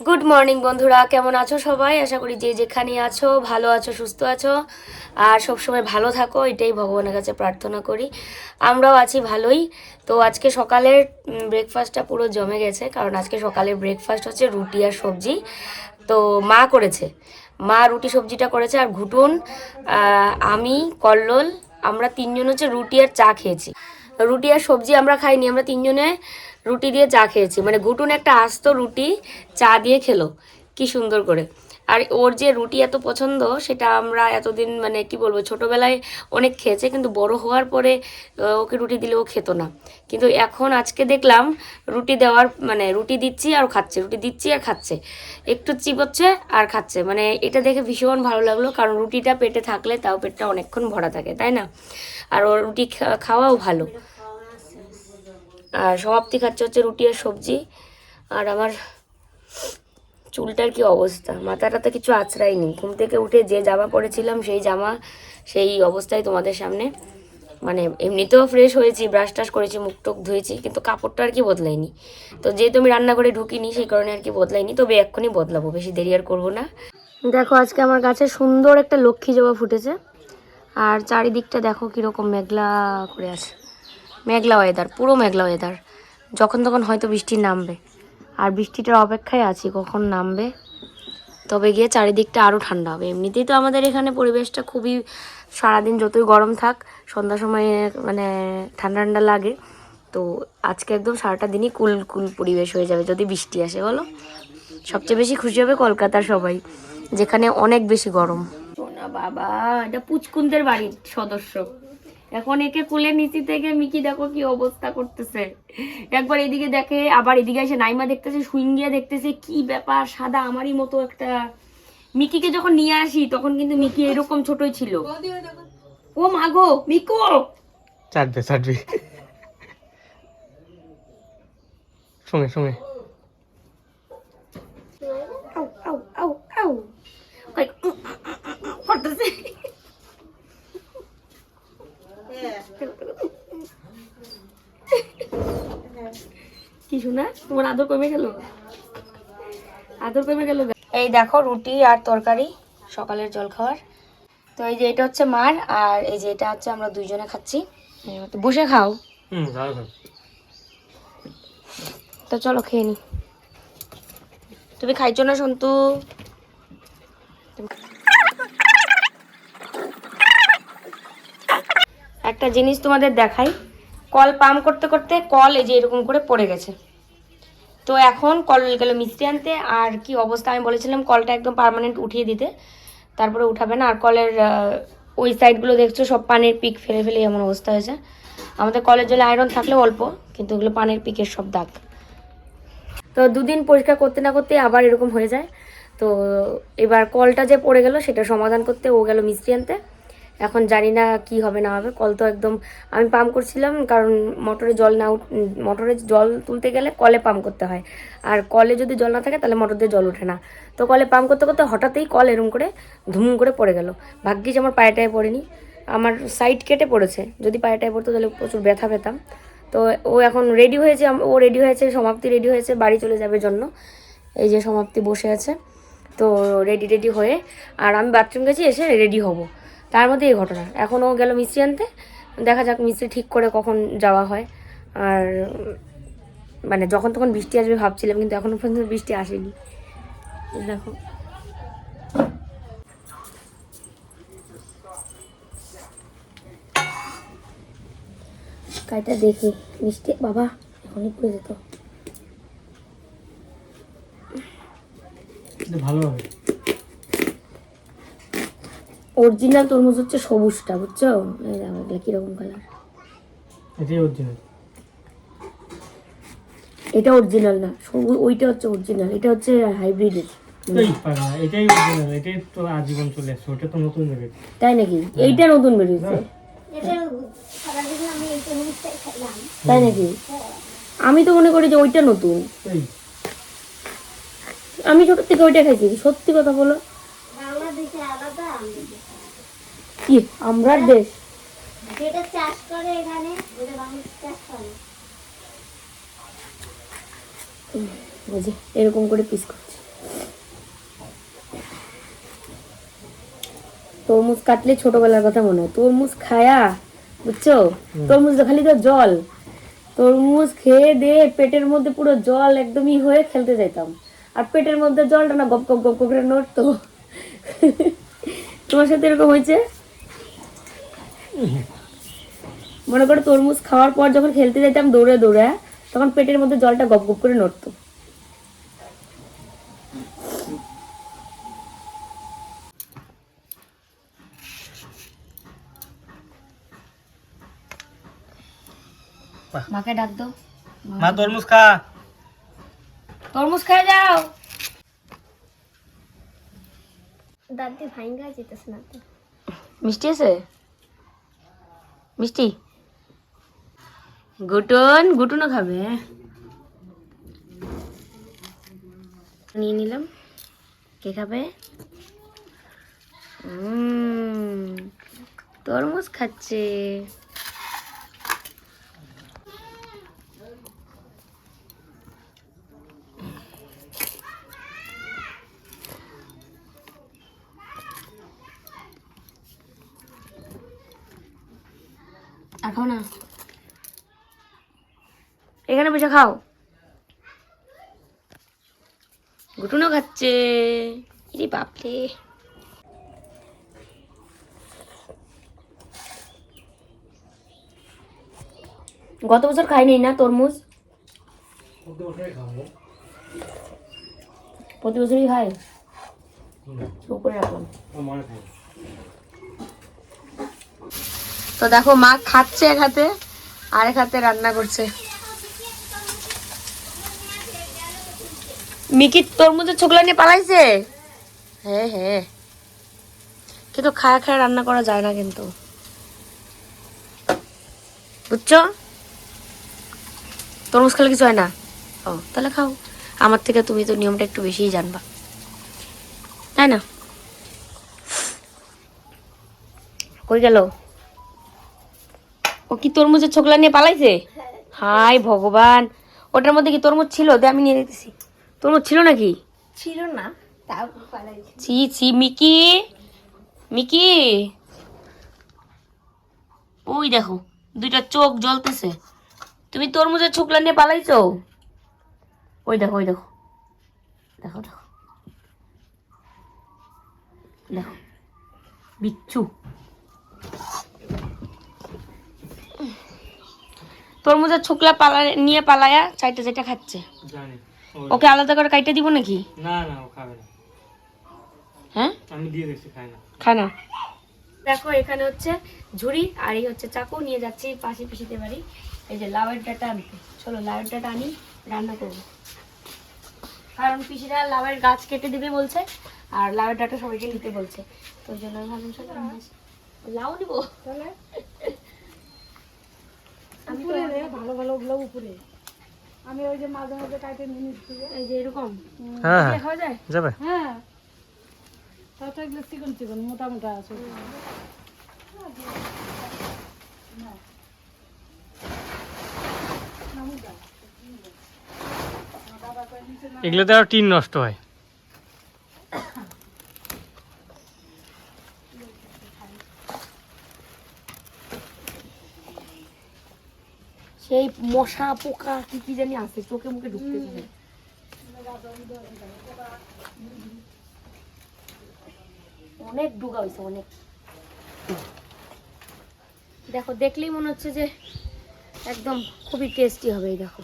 Good morning বন্ধুরা। কেমন আছো সবাই? আশা করি যে যেখানে আছো, ভালো আছো, সুস্থ আছো। আর সবসময় ভালো থাকো, এটাই ভগবানের কাছে প্রার্থনা করি। আমরাও আছি ভালোই। তো আজকে সকালের ব্রেকফাস্টটা পুরো জমে গেছে, কারণ আজকে সকালের ব্রেকফাস্ট হচ্ছে রুটি আর সবজি। তো মা করেছে। মা রুটি সবজিটা করেছে আর ঘুটুন আমি, কল্লোল, আমরা তিনজন হচ্ছে রুটি আর চা খেয়েছি। রুটি আর সবজি আমরা খাইনি, আমরা তিনজনে রুটি দিয়ে চা খেয়েছি। মানে ঘুটুন একটা আস্ত রুটি চা দিয়ে খেলো। কি সুন্দর করে। আর ওর যে রুটি এত পছন্দ, সেটা আমরা এতদিন মানে কি বলব, ছোটোবেলায় অনেক খেয়েছে, কিন্তু বড় হওয়ার পরে ওকে রুটি দিলে ও খেত না। কিন্তু এখন আজকে দেখলাম, রুটি দেওয়ার মানে রুটি দিচ্ছি আর খাচ্ছে, রুটি দিচ্ছি আর খাচ্ছে। একটু চিবোচ্ছে আর খাচ্ছে। মানে এটা দেখে ভীষণ ভালো লাগল, কারণ রুটিটা পেটে থাকলে তাও পেটটা অনেকক্ষণ ভরা থাকে, তাই না? আর ওর রুটি খাওয়াও ভালো। আর সমাপ্তি খাচ্ছে হচ্ছে রুটি আর সবজি। আর আমার চুলটার কি অবস্থা? মাথাটা তো কিছু আঁচড়াই নেই ঘুম থেকে উঠে যে জামা পরেছিলাম সেই জামা, সেই অবস্থায় তোমাদের সামনে। মানে এমনিতেও ফ্রেশ হয়েছি ব্রাশ টাশ করেছি, মুখ টুক ধুয়েছি, কিন্তু কাপড়টা আর কি বদলাইনি তো যেহেতু আমি রান্না রান্নাঘরে ঢুকিনি, সেই কারণে আর কি বদলাইনি তবে এক্ষুনি বদলাবো, বেশি দেরি আর করব না। দেখো, আজকে আমার গাছে সুন্দর একটা লক্ষ্মী জবা ফুটেছে। আর চারিদিকটা দেখো কীরকম মেঘলা করে আছে। মেঘলা ওয়েদার পুরো মেঘলা ওয়েদার যখন তখন হয়তো বৃষ্টি নামবে। আর বৃষ্টিটার অপেক্ষায় আছি, কখন নামবে? তবে গিয়ে চারিদিকটা আরও ঠান্ডা হবে। এমনিতেই তো আমাদের এখানে পরিবেশটা খুবই, সারাদিন যতই গরম থাক, সন্ধ্যার সময় মানে ঠান্ডা ঠান্ডা লাগে। তো আজকে একদম সারাটা দিনই কুল কুল পরিবেশ হয়ে যাবে, যদি বৃষ্টি আসে, বলো। সবচেয়ে বেশি খুশি হবে কলকাতার সবাই, যেখানে অনেক বেশি গরম। বাবা, এটা পুচকুন্দের বাড়ির সদস্য। এখন একে কুলে নিচি থেকে মিকি দেখো কি অবস্থা করতেছে একবার এদিকে দেখে আবার এদিকে এসে নাইমা দেখতেছে সুইঙ্গিয়া দেখতেছে কি ব্যাপার সাদা আমারই মতো একটা মিকিকে যখন নিয়ে আসি তখন কিন্তু মিকি এরকম ছোটই ছিল ও মাগো মিকো চাটবে চাটবে সঙ্গে সঙ্গে আউ করতেছে কি শোনা? তোমার আদর কমে গেল? আদর কমে গেল এই দেখো রুটি আর তরকারি সকালের জল খাওয়ার তো এই যে এটা হচ্ছে মার আর এই যে এটা হচ্ছে আমরা দুইজনে খাচ্ছি। বসে খাও। তো চলো খেয়ে নি। তুমি খাইছো না সন্তু? একটা জিনিস তোমাদের দেখাই। কল পাম্প করতে করতে কল এই যে এরকম করে পড়ে গেছে। তো এখন কল গেল মিস্ত্রি আনতে, আর কি অবস্থা আমি বলেছিলাম, কলটা একদম পার্মানেন্ট উঠিয়ে দিতে। তারপরে উঠাবে না, আর কলের ওই সাইডগুলো দেখছ, সব পানির পিক ফেলে ফেলে এমন অবস্থা হয়েছে। আমাদের কলের জলে আয়রন থাকলে অল্প, কিন্তু ওগুলো পানির পিকের সব দাগ। তো দুদিন পরিষ্কার করতে না করতে আবার এরকম হয়ে যায়। তো এবার কলটা যে পড়ে গেল, সেটা সমাধান করতে ও গেল মিস্ত্রি আনতে। এখন জানি না কি হবে, না হবে। কল তো একদম, আমি পাম্প করছিলাম কারণ মোটরে জল না মোটরে জল তুলতে গেলে কলে পাম্প করতে হয়। আর কলে যদি জল না থাকে তাহলে মোটর দিয়ে জল ওঠে না। তো কলে পাম্প করতে করতে হঠাৎই কল এরম করে ধুম করে পড়ে গেল। ভাগ্যিস আমার পায়েটায় পড়েনি। আমার সাইড কেটে পড়েছে। যদি পায়েটায় পড়তো তাহলে প্রচুর ব্যথা পেতাম। তো ও এখন রেডি হয়েছে, ও রেডি হয়েছে, সমাপ্তি রেডি হয়েছে, বাড়ি চলে যাবে জন্য। এই যে সমাপ্তি বসে আছে। তো রেডি রেডি হয়ে, আর আমি বাথরুম গেছি, এসে রেডি হব। তার মধ্যে এই ঘটনা। এখন ও গেল মিস্ত্রি আনতে। দেখা যাক মিস্ত্রি ঠিক করে কখন যাওয়া হয়। আর মানে যখন তখন বৃষ্টি আসবে ভাবছিলাম, কিন্তু এখনও পর্যন্ত বৃষ্টি আসেনি। দেখো। কাইটা দেখি। মিষ্টি বাবা, এখনই পড়ে যেত। ভালো হবে। অরিজিনাল তরমুজ হচ্ছে সবুজটা বুঝছ? এই দেখো এগুলো কীরকম কালার এটাই অরিজিনাল এটা অরিজিনাল না সবুজ ওইটা হচ্ছে অরিজিনাল এটা হচ্ছে হাইব্রিডের এটাই অরিজিনাল এটাই তো আজীবন চলে আসছে ওটা তো নতুন দেবে তাই নাকি? এইটা নতুন বেরিয়েছে? তাই নাকি? আমি তো মনে করি যে ওইটা নতুন। আমি ছোট থেকে ওইটা খাইছি সত্যি কথা বলো। কি? আমরা দেশ। যেটা চাষ করে এখানে চাষ করে। বুঝে এরকম করে পিস তরমুজ কাটলে ছোটবেলার কথা মনে হয়। তরমুজ খায়া বুঝছ? তরমুজ খালি তো জল। তরমুজ খেয়ে দে পেটের মধ্যে পুরো জল একদমই হয়ে খেলতে যাইতাম। আর পেটের মধ্যে জলটা না গপ গপ গপ করে নড়তো। তোমার সাথে এরকম হয়েছে? মনে করো তরমুজ খাওয়ার পর যখন খেলতে যেতাম দৌড়ে দৌড়ে তখন পেটের মধ্যে জলটা গপ গপ করে নড়তো। মাকে ডাক দাও। মা তরমুজ খা। তরমুজ খেয়ে যাও। দাদি ভাইঙ্গা যেতেছে না মিষ্টি আছে? মিষ্টি? গুটন গুটনও খাবে। নিয়ে নিলাম। কে খাবে? তরমুজ খাচ্ছে। বসে খাও। গুটুনও খাচ্ছে। ইরে বাপরে। গত বছর খাইনি না তরমুজ? প্রতি বছরই খাই। তো দেখো মা খাচ্ছে এক হাতে, আর এক হাতে রান্না করছে। মিকি তরমুজের ছোকলা নিয়ে পালাইছে? হ্যাঁ হ্যাঁ কিন্তু খায়া খায়া রান্না করা যায় না কিন্তু। বুঝছ? তরমুজ খেলে কিছু হয় না? ও, তাহলে খাও। আমার থেকে তুমি তো নিয়মটা একটু বেশিই জানবা। তাই না? কই গেল? ও কি তরমুজের ছোকলা নিয়ে পালাইছে? হাই ভগবান। ওটার মধ্যে কি তরমুজ ছিল? দে আমি নিয়ে নিতেছি তরমুজ ছিল নাকি? ছিল না তাও ছি ছি মিকি। মিকি। ওই দেখো দুইটা চোখ জ্বলতেছে। তুমি তরমুজের ছোকলা নিয়ে পালাইছো? ওই দেখো ওই দেখো। দেখো দেখো। দেখো। বিচ্ছু। তরমুজের ছোকলা পালা নিয়ে পালায়া চাইটা চাইটা খাচ্ছে। জানি। ওকে আলাদা করে কাইটা দিব নাকি? না না ও খাবে না। হ্যাঁ? আমি দিয়ে দিচ্ছি খাই না। খায় না। দেখো এখানে হচ্ছে ঝুড়ি আর এই হচ্ছে চাকু নিয়ে যাচ্ছি পাশে পিসিতে বাড়ি। এই যে লাউয়ের ডাটা আনতে। চলো লাউয়ের ডাটা আনি রান্না করব। কারণ পিসিরা লাউয়ের গাছ কেটে দিবে বলছে আর লাউয়ের ডাটা সবাইকে নিতে বলছে। তো ওই জন্য ভাবলাম চলো আসি। লাউ নিবো। আমি তো ভালো ভালো ওগুলো উপরে। আমি ওই যে মাঝে মাঝে কাটে নিয়ে নিচ্ছি এই যে এরকম? হ্যাঁ হ্যাঁ। যায়? যাবে। হ্যাঁ। তাও তো এগুলো চিকন চিকন মোটা মোটা আছে। এগুলোতে আর টিন নষ্ট হয়। সেই মশা পোকা কি কি জানি আছে চোখে মুখে ঢুকতে অনেক ডুগা হয়েছে অনেক। দেখো দেখলেই মনে হচ্ছে যে একদম খুবই টেস্টি হবে এই দেখো।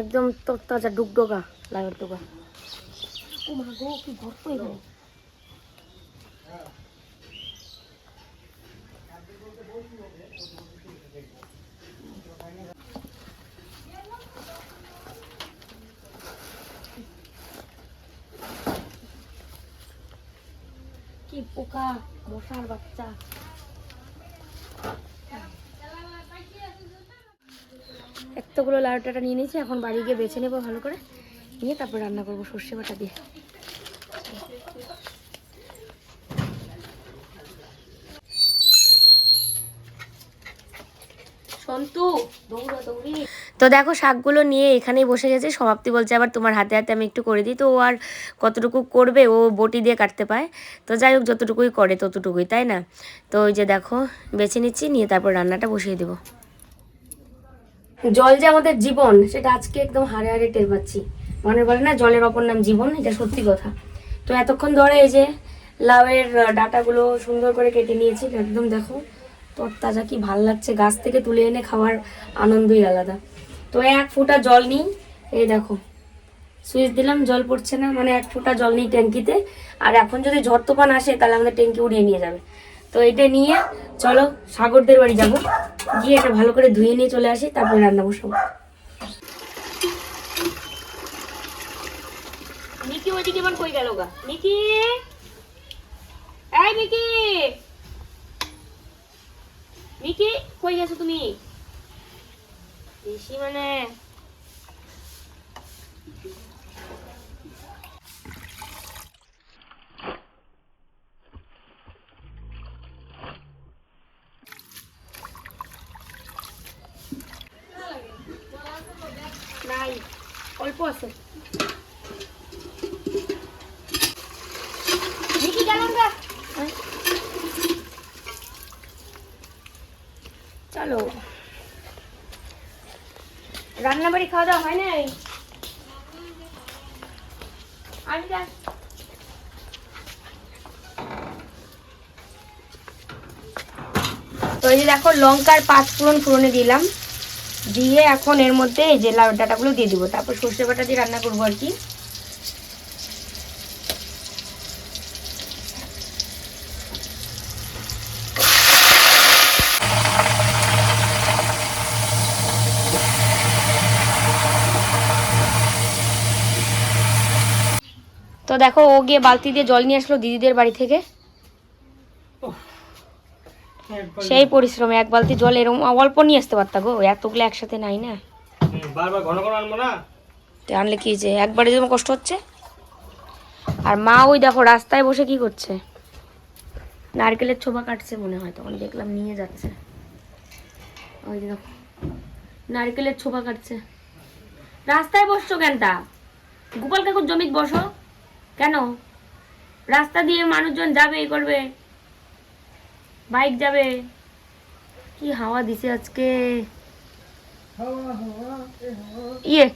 একদম তরতাজা ডুগডুগা লাগার ডুগা ও মা গো কি গর্ত এখানে কি পোকা মশার বাচ্চা এতগুলো লাউটাটা নিয়ে নিয়েছি এখন বাড়ি গিয়ে বেছে নেব ভালো করে। নিয়ে তারপর রান্না করব সর্ষে বাটা দিয়ে। দৌড়ি। তো দেখো শাকগুলো নিয়ে এখানেই বসে গেছে। সমাপ্তি বলছে আবার তোমার হাতে হাতে আমি একটু করে দিই। তো ও আর কতটুকু করবে ও বটি দিয়ে কাটতে পায়। তো যাই হোক, যতটুকুই করে ততটুকুই, তাই না? তো ওই যে দেখো, বেছে নিচ্ছি, নিয়ে তারপর রান্নাটা বসিয়ে দেবো। জল যে আমাদের জীবন, সেটা আজকে একদম হারে হারে টের পাচ্ছি। মনে বলে না, জলের অপর নাম জীবন, এটা সত্যি কথা। তো এতক্ষণ ধরে এই যে লাউয়ের ডাঁটাগুলো সুন্দর করে কেটে নিয়েছি, একদম দেখো তোর তাজা কি ভালো লাগছে, গাছ থেকে তুলে এনে খাওয়ার আনন্দই আলাদা। তো এক ফোঁটা জল নিই, এই দেখো। সুইচ দিলাম জল পড়ছে না মানে এক ফোঁটা জল নিই ট্যাঙ্কিতে। আর এখন যদি ঝড় তুফান আসে তাহলে আমাদের ট্যাঙ্কি উড়িয়ে নিয়ে যাবে। তো এটা নিয়ে চলো সাগরদের বাড়ি যাব। গিয়ে এটা ভালো করে ধুয়ে নিয়ে চলে আসি তারপরে রান্না বসাবো। মিকি ওইদিকে এবার কই গেল গা? মিকি এই কই গেছো তুমি? বেশি মানে নাই অল্প আছে। চলো। রান্না বাড়ি খাওয়া দাওয়া হয় নাই? যা। তো এই দেখো লঙ্কার পাঁচ ফোড়ন ফোড়নে দিলাম। দিয়ে এখন এর মধ্যে এই যে লাউ ডাটাগুলো দিয়ে দিব। তারপর সর্ষে বাটা দিয়ে রান্না করব আর কি। তো দেখো ও গিয়ে বালতি দিয়ে জল নিয়ে আসলো দিদিদের বাড়ি থেকে। সেই পরিশ্রমে এক বালতি জল এরকম অল্প নিয়ে আসতে পারতা গো এতগুলো একসাথে নাই না। হুম, বারবার ঘন ঘন আনব না? আনলে কি যে একবারে যেমন কষ্ট হচ্ছে? আর মা ওই দেখো রাস্তায় বসে কি করছে? নারকেলের ছোবা কাটছে মনে হয় তখন দেখলাম নিয়ে যাচ্ছে। ওই দেখো নারকেলের ছোবা কাটছে। রাস্তায় বসছো কেনটা গোপাল কাকুর জমিত বসো। কেন? রাস্তা দিয়ে মানুষজন যাবে এই করবে। বাইক যাবে। কি হাওয়া দিছে আজকে? ইয়ে।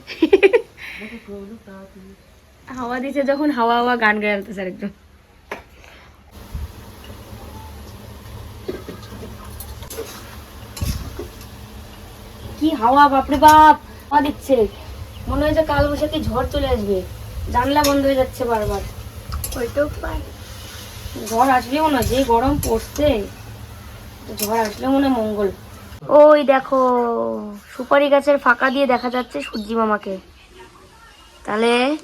হাওয়া দিছে যখন হাওয়া হাওয়া গান গাইতে স্যার একজন কি হাওয়া বাপরে বাপ। হাওয়া দিচ্ছে। মনে হয় যে কাল বৈশাখী ঝড় চলে আসবে। জানলা বন্ধ হয়ে যাচ্ছে বারবার। ওইটাও পাই। ঝড় আসলে না যে গরম পড়ছে। ঝড় আসলে মনে হয় মঙ্গল। ওই দেখো সুপারি গাছের ফাঁকা দিয়ে দেখা যাচ্ছে সূর্যি মামাকে। তাহলে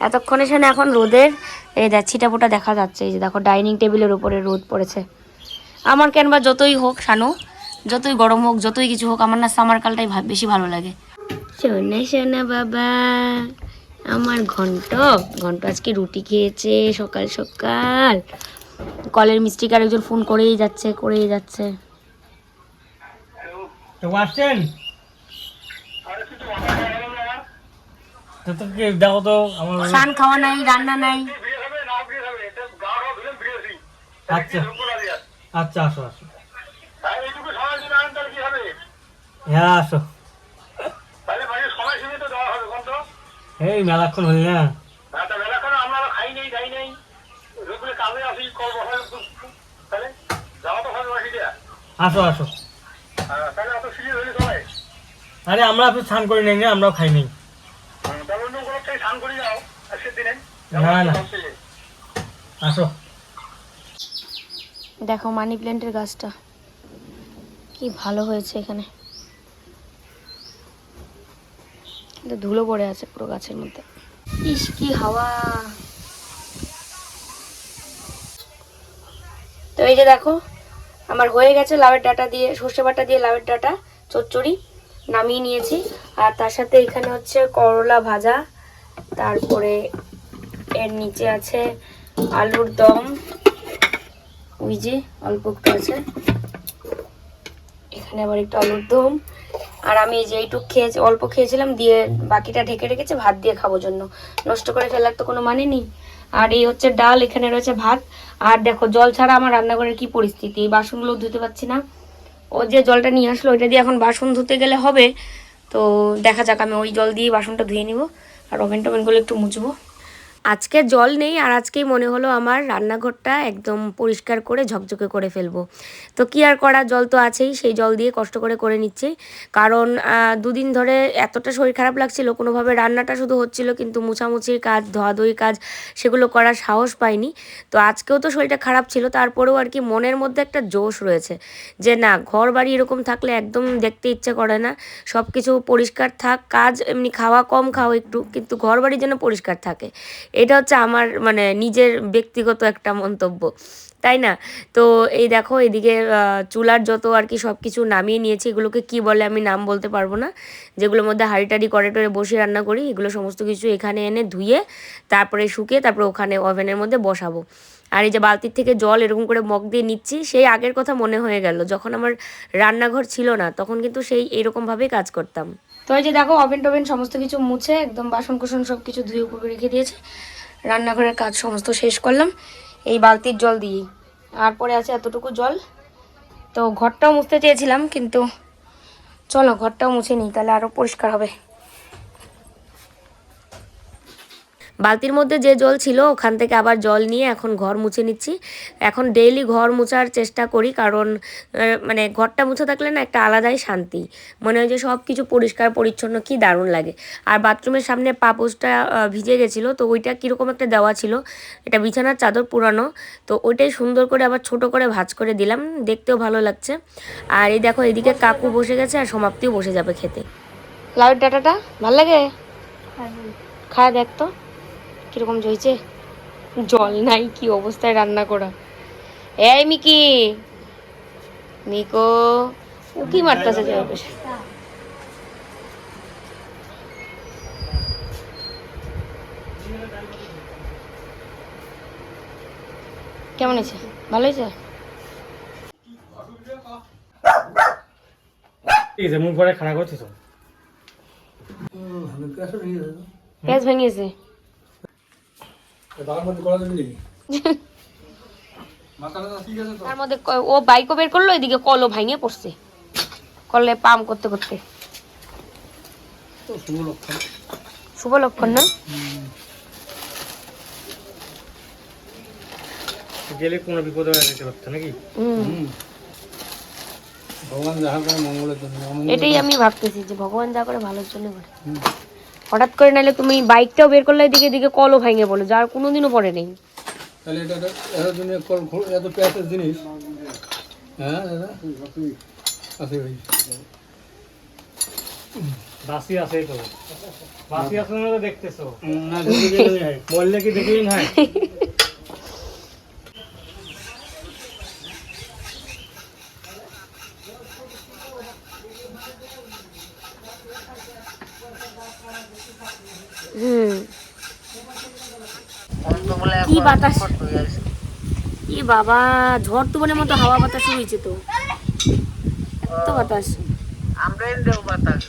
এতক্ষণে সেখানে এখন রোদের এই দেখ ছিটাফোটা দেখা যাচ্ছে এই যে দেখো ডাইনিং টেবিলের উপরে রোদ পড়েছে। আমার কেন বা যতই হোক শানু যতই গরম হোক যতই কিছু হোক আমার না সামার কালটাই ভা- বেশি ভালো লাগে। শোনা শোনা বাবা আমার ঘন্ট ঘন্ট আজকে রুটি খেয়েছে সকাল সকাল। কলের মিস্ত্রিকে আরেকজন ফোন করেই যাচ্ছে করেই যাচ্ছে। তো আসছেন? দেখো তো স্নান খাওয়া নাই রান্না নাই। আচ্ছা। আচ্ছা আসো আসো। হ্যাঁ আসো। এই মেলাক্ষণ হলি না আসো আসো। আরে আমরা আপনি স্নান করি নাই আমরাও খাই নাই। না না। আসো। দেখো মানি প্ল্যান্টের গাছটা। কি ভালো হয়েছে এখানে। কিন্তু ধুলো পড়ে আছে পুরো গাছের মধ্যে। ইস কি হাওয়া। তো এই যে দেখো আমার হয়ে গেছে লাউয়ের ডাটা দিয়ে, সর্ষে বাটা দিয়ে লাউয়ের ডাটা, চচ্চড়ি নামিয়ে নিয়েছি। আর তার সাথে এখানে হচ্ছে করলা ভাজা, তারপরে এর নিচে আছে আলুর দম। ওই যে অল্প একটু আছে। এখানে আবার একটু আলুর দম। আর আমি এই যে খেয়েছি, অল্প খেয়েছিলাম, দিয়ে বাকিটা ঢেকে রেখেছে, ভাত দিয়ে খাব জন্য। নষ্ট করে ফেলার তো কোনো মানে নেই। আর এই হচ্ছে ডাল, এখানে রয়েছে ভাত। আর দেখো, জল ছাড়া আমার রান্নাঘরের কি পরিস্থিতি? এই বাসনগুলো ধুতে পারছি না। ও যে জলটা নিয়ে আসলো, ওইটা দিয়ে এখন বাসন ধুতে গেলে হবে। তো দেখা যাক, আমি ওই জল দিয়ে বাসনটা ধুয়ে নিব। আর ওভেন টোভেনগুলো একটু মুছবো। আজকে জল নেই আর আজকেই মনে হলো আমার রান্নাঘরটা একদম পরিষ্কার করে ঝকঝকে করে ফেলব। তো কি আর করা? জল তো আছেই, সেই জল দিয়ে কষ্ট করে করে নিচ্ছি। কারণ দুদিন ধরে এতটা শরীর খারাপ লাগছিল, কোনোভাবে রান্নাটা শুধু হচ্ছিল কিন্তু মুছামুছির কাজ, ধোয়াধুয়ি কাজ, সেগুলো করার সাহস পাইনি। তো আজকেও তো শরীরটা খারাপ ছিল, তারপরেও আর কি মনের মধ্যে একটা জোশ রয়েছে যে না ঘর বাড়ি এরকম থাকলে একদম দেখতে ইচ্ছে করে না। সব কিছু পরিষ্কার থাক, কাজ এমনি খাওয়া কম খাও একটু, কিন্তু ঘর বাড়ি যেন পরিষ্কার থাকে। এটা হচ্ছে আমার মানে নিজের ব্যক্তিগত একটা মন্তব্য, তাই না? তো এই দেখো, এদিকে চুলার যত আর কি সব কিছু নামিয়ে নিয়েছি, এগুলোকে কি বলে আমি নাম বলতে পারব না। যেগুলোর মধ্যে হাঁড়ি টাড়ি করে টরে বসে রান্না করি, এগুলো সমস্ত কিছু এখানে এনে ধুয়ে, তারপরে শুকিয়ে তারপরে ওখানে ওভেনের মধ্যে বসাবো। আর এই যে বালতির থেকে জল এরকম করে মগ দিয়ে নিচ্ছি, সেই আগের কথা মনে হয়ে গেল। যখন আমার রান্নাঘর ছিল না, তখন কিন্তু সেই এরকমভাবেই কাজ করতাম। তো এই যে দেখো ওভেন টোভেন সমস্ত কিছু মুছে একদম বাসন কুসন সব কিছু ধুয়ে উপরে রেখে দিয়েছে। রান্নাঘরের কাজ সমস্ত শেষ করলাম। এই বালতির জল দিয়েই আর পরে আছে এতটুকু জল। তো ঘরটাও মুছতে চেয়েছিলাম, কিন্তু চলো ঘরটাও মুছে নিই, তাহলে আরও পরিষ্কার হবে। বালতির মধ্যে যে জল ছিল, ওখান থেকে আবার জল নিয়ে এখন ঘর মুছে নিচ্ছি। এখন ডেইলি ঘর মুছার চেষ্টা করি, কারণ মানে ঘরটা মুছে থাকলে না একটা আলাদাই শান্তি। মনে হয় যে সব কিছু পরিষ্কার, পরিচ্ছন্ন, কি দারুণ লাগে। আর বাথরুমের সামনে পাপোসটা ভিজে গেছিল, তো ওইটা কীরকম একটা দেওয়া ছিল, এটা বিছানার চাদর পুরানো, তো ওইটাই সুন্দর করে আবার ছোট করে ভাঁজ করে দিলাম, দেখতেও ভালো লাগছে। আর এই দেখো, এদিকে কাকু বসে গেছে আর সমাপ্তিও বসে যাবে খেতে। লাউয়ের ডাটাটা, ভালো লাগে? খায় দেখ তো। কীরকম হয়েছে জল নাই কি অবস্থায় রান্না করা? এই মিকি! মিকো উকি মারতেছে যে? বেশ কেমন হয়েছে? ভালো হয়েছে? ঠিক আছে মুখ ভরে খানা করছিস পেঁয়াজ ভেঙেছে তার মধ্যে ও বাইকও বের করল এদিকে কলও ভাঙে পড়ছে। কলে পাম করতে করতে। শুভ লক্ষণ। না? গেলে কোনো বিপদে হয়ে যেতে পারতো নাকি? ভগবান যাহা করে মঙ্গলের জন্য এটাই আমি ভাবতেছি যে ভগবান যা করে ভালোর জন্য করে। হঠাৎ করে নাহলে তুমি বাইকটাও বের করলে এদিকে এদিকে কলও ভাঙে বলো যার কোনোদিনও পরে নেই। তাহলে এটা এত দিনে কল এত জিনিস। হ্যাঁ দাদা? আছে ভাই বাসি আছে তো বাসি আছে না দেখতেছো? না কি দেখলেন হয় হুম কি বাতাস। কি বাবা ঝড় তুফানের মতো হাওয়া বাতাস হয়েছে তো। এত বাতাস। আমরাই দেব বাতাস।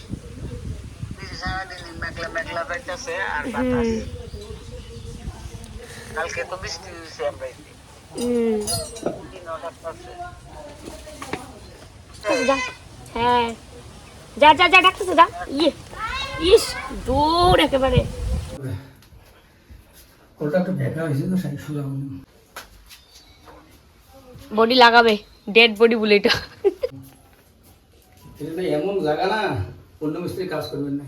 মেঘলা মেঘলা পাইতেছে আর বাতাস। কালকে তো বৃষ্টি হয়েছে আমরা হুম। যা। হ্যাঁ। যা যা যা ডাকতেছে যা। ইয়ে। ইস দূর একেবারে। ওটা একটু হয়েছে তো সাই শুলাম বডি লাগাবে ডেড বডি বলে এটা। এটা এমন জায়গা না অন্য মিস্ত্রি কাজ করবেন না।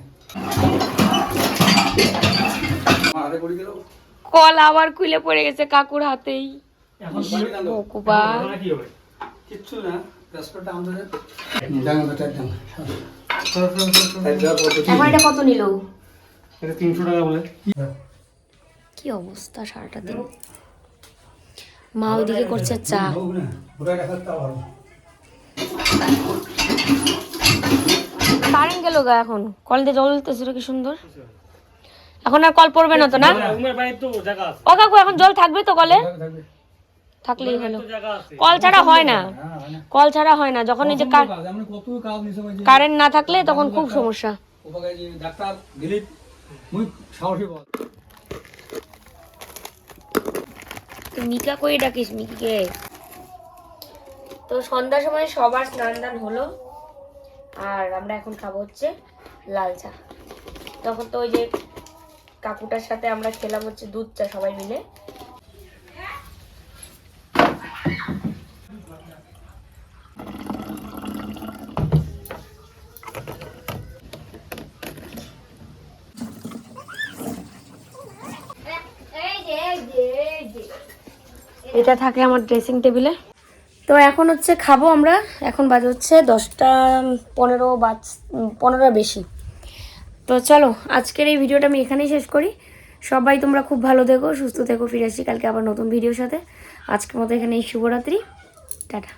কল আবার খুলে পড়ে গেছে কাকুর হাতেই। কিচ্ছু না এটা কত নিল? এটা তিনশো টাকা বলে। কি অবস্থা সারাটা দিন? মা ওইদিকে করছে চা। কারেন্ট গেল গা এখন। কল দিয়ে জল দিতেছে কি সুন্দর। এখন আর কল পড়বে না তো, না? ও কাকু, এখন জল থাকবে তো কলে? থাকলেই হলো। কল ছাড়া হয় না। কল ছাড়া হয় না। যখন এই যে কারেন্ট না থাকলে তখন খুব সমস্যা ওপাকে যে ডাক্তার দিলীপ মুই সাহসী বল তুই মিকা কই ডাকিস মিকিকে? তো সন্ধ্যার সময় সবার স্নান দান হলো। আর আমরা এখন খাব হচ্ছে লাল চা। তখন তো ওই যে কাকুটার সাথে আমরা খেলাম হচ্ছে দুধ চা সবাই মিলে এই যে এই যে এই যে এটা থাকে আমার ড্রেসিং টেবিলে তো এখন হচ্ছে খাব আমরা। এখন বাজে হচ্ছে দশটা পনেরো বাজ পনেরো বেশি। তো চলো, আজকের এই ভিডিওটা আমি এখানেই শেষ করি। সবাই তোমরা খুব ভালো থেকো, সুস্থ থেকো, ফিরে আসি কালকে আবার নতুন ভিডিওর সাথে। আজকের মতো এখানে এই শুভরাত্রি। টাটা।